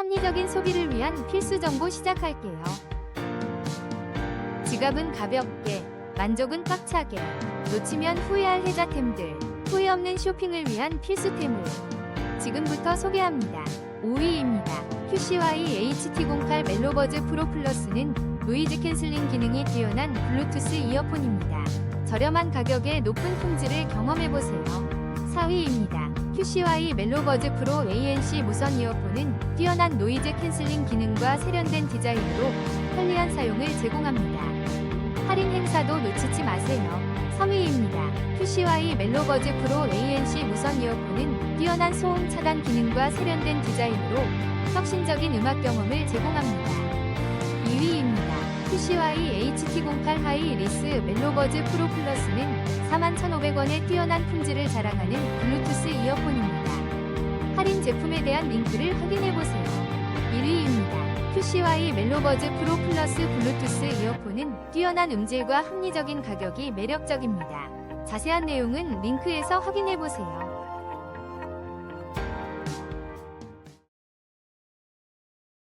합리적인 소비를 위한 필수 정보 시작할게요. 지갑은 가볍게, 만족은 꽉차게, 놓치면 후회할 혜자템들, 후회 없는 쇼핑을 위한 필수템을 지금부터 소개합니다. 5위입니다. QCY HT08 멜로버즈 프로 플러스는 노이즈 캔슬링 기능이 뛰어난 블루투스 이어폰입니다. 저렴한 가격에 높은 품질을 경험해보세요. 4위입니다. QCY 멜로버즈 프로 ANC 무선 이어폰은 뛰어난 노이즈 캔슬링 기능과 세련된 디자인으로 편리한 사용을 제공합니다. 할인 행사도 놓치지 마세요. 3위입니다. QCY 멜로버즈 프로 ANC 무선 이어폰은 뛰어난 소음 차단 기능과 세련된 디자인으로 혁신적인 음악 경험을 제공합니다. 2위입니다. QCY HT08 하이 리스 멜로버즈 프로 플러스는 41,500원의 뛰어난 품질을 자랑하는 블루투스 이어폰입니다. 할인 제품에 대한 링크를 확인해보세요. 1위입니다. QCY 멜로버즈 프로 플러스 블루투스 이어폰은 뛰어난 음질과 합리적인 가격이 매력적입니다. 자세한 내용은 링크에서 확인해보세요.